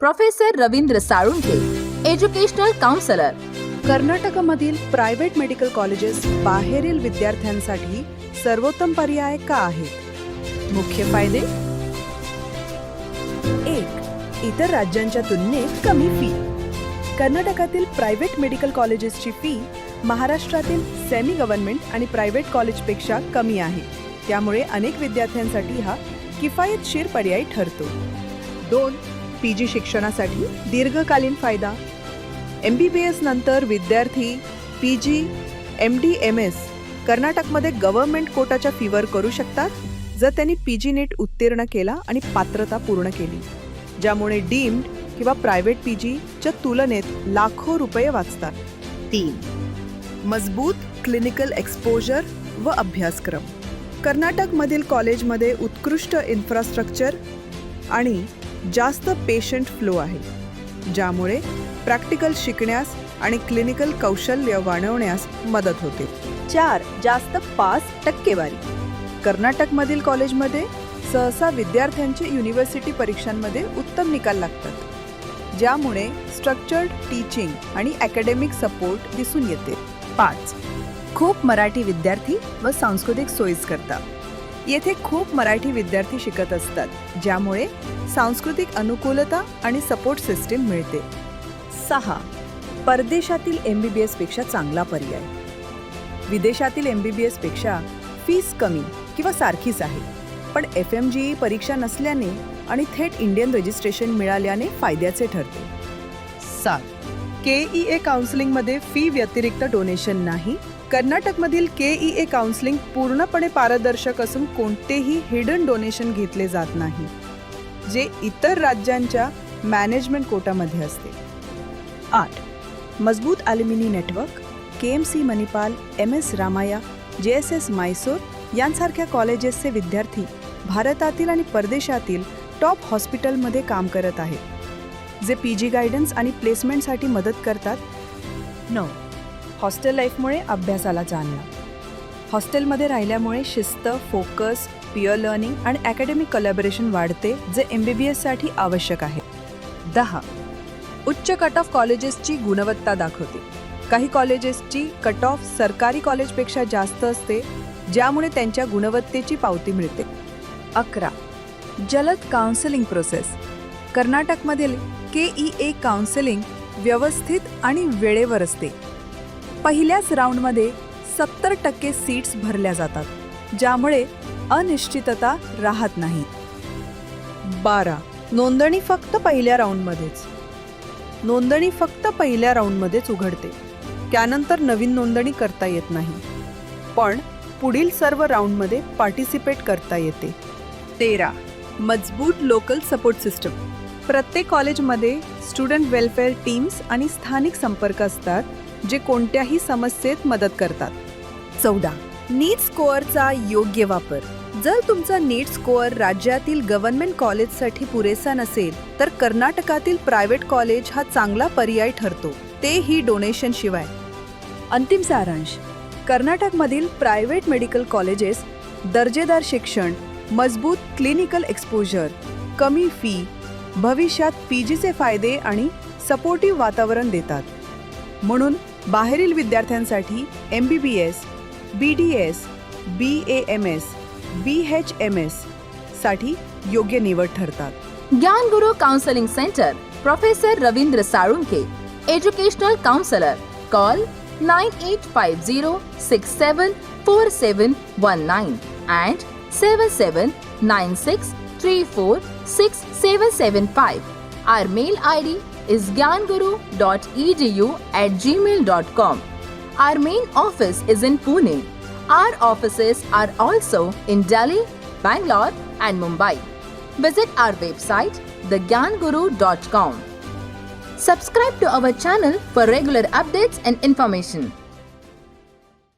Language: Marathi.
Professor Ravindra Salunke educational counsellor. कर्नाटकमधील प्रायव्हेट मेडिकल कॉलेजेस बाहेरील विद्यार्थ्यांसाठी सर्वोत्तम पर्याय का आहेत? मुख्य फायदे? एक इतर राज्यांच्या तुलनेत कमी फी कर्नाटकातील प्रायव्हेट मेडिकल कॉलेजेसची फी महाराष्ट्रातील सेमी गव्हर्नमेंट आणि प्रायव्हेट कॉलेजपेक्षा कमी आहे. त्यामुळे अनेक विद्यार्थ्यांसाठी हा किफायतशीर पर्याय ठरतो. दोन पी जी शिक्षणासाठी दीर्घकालीन फायदा. एम बी बी एस नंतर विद्यार्थी P G M D M S कर्नाटकमध्ये गव्हर्नमेंट कोटाच्या फीवर करू शकतात जर त्यांनी पी जी नेट उत्तीर्ण केला आणि पात्रता पूर्ण केली. ज्यामुळे डीम्ड किंवा प्रायव्हेट पी जीच्या तुलनेत लाखो रुपये वाचतात. तीन. मजबूत क्लिनिकल एक्सपोजर व अभ्यासक्रम. कर्नाटकमधील कॉलेजमध्ये उत्कृष्ट इन्फ्रास्ट्रक्चर आणि जास्त पेशंट फ्लो आहे ज्यामुळे प्रॅक्टिकल शिकण्यास आणि क्लिनिकल कौशल्य वाढवण्यास मदत होते. चार. जास्त पाच टक्केवारी. कर्नाटकमधील कॉलेजमध्ये सहसा विद्यार्थ्यांचे युनिव्हर्सिटी परीक्षांमध्ये उत्तम निकाल लागतात. ज्यामुळे स्ट्रक्चर्ड टीचिंग आणि अकॅडमिक सपोर्ट दिसून येते. पाच. खूप मराठी विद्यार्थी व सांस्कृतिक सोयीस्करता येथे खूप मराठी विद्यार्थी शिकत असतात ज्यामुळे सांस्कृतिक अनुकूलता आणि सपोर्ट सिस्टीम मिळते. सहा. परदेशातील एम बी बी एसपेक्षा चांगला पर्याय. विदेशातील एम बी बी एसपेक्षा फीस कमी किंवा सारखीच आहे पण एफ एम जी परीक्षा नसल्याने आणि थेट इंडियन रजिस्ट्रेशन मिळाल्याने फायद्याचे ठरते. सात. के ई ए काउन्सिलिंगमध्ये फी व्यतिरिक्त डोनेशन नाही. कर्नाटकमधील के ई ए काउन्सिलिंग पूर्णपणे पारदर्शक असून कोणतेही हिडन डोनेशन घेतले जात नाही जे इतर राज्यांच्या मॅनेजमेंट कोटामध्ये असते. आठ. मजबूत alumni network K M C Manipal M S Ramaiah J S S Mysore यांसारख्या कॉलेजेसचे विद्यार्थी भारतातील आणि परदेशातील टॉप हॉस्पिटलमध्ये काम करत आहेत जे पी जी गायडन्स आणि प्लेसमेंटसाठी मदत करतात. नऊ हॉस्टेल लाईफमुळे अभ्यासाला चालना हॉस्टेलमध्ये राहिल्यामुळे शिस्त फोकस पिअर लर्निंग आणि अकॅडमिक कलॅबरेशन वाढते जे एम बी बी एससाठी आवश्यक आहे. दहा. उच्च कट ऑफ कॉलेजेसची गुणवत्ता दाखवते. काही कॉलेजेसची कट ऑफ सरकारी कॉलेजपेक्षा जास्त असते ज्यामुळे त्यांच्या गुणवत्तेची पावती मिळते. अकरा. जलद काउन्सिलिंग प्रोसेस कर्नाटकमधील के ई ए काउन्सिलिंग व्यवस्थित आणि वेळेवर असते. पहिल्याच राऊंडमध्ये सत्तर टक्के सीट्स भरल्या जातात ज्यामुळे अनिश्चितता राहत नाही. बारा. नोंदणी फक्त पहिल्या राऊंडमध्येच नोंदणी फक्त पहिल्या राऊंडमध्येच उघडते. त्यानंतर नवीन नोंदणी करता येत नाही. पण पुढील सर्व राऊंडमध्ये पार्टिसिपेट करता येते. तेरा. मजबूत लोकल सपोर्ट सिस्टम प्रत्येक कॉलेजमध्ये स्टुडंट वेलफेअर टीम्स आणि स्थानिक संपर्क असतात जे कोणत्याही समस्येत मदत करतात. चौदा. नीट स्कोअरचा योग्य वापर. जर तुमचा नीट स्कोअर राज्यातील गव्हर्नमेंट कॉलेजसाठी पुरेसा नसेल तर कर्नाटकातील प्रायव्हेट कॉलेज हा चांगला पर्याय ठरतो. तेही डोनेशन शिवाय. अंतिम सारांश. कर्नाटकमधील प्रायव्हेट मेडिकल कॉलेजेस दर्जेदार शिक्षण मजबूत क्लिनिकल एक्सपोजर कमी फी भविष्यात पी जीचे फायदे आणि सपोर्टिव्ह वातावरण देतात. म्हणून बाहेरील विद्यार्थ्यांसाठी M B B S B D S B A M S B H M एससाठी योग्य निवड ठरतात. Dnyanguru counselling centre professor Ravindra Salunke educational counsellor call nine eight five zero six seven four seven one nine and 7796346775. Our mail ID is gyanguru.edu at gmail.com. Our main office is in Pune. Our offices are also in Delhi, Bangalore, and Mumbai. Visit our website thegyanguru.com. Subscribe to our channel for regular updates and information.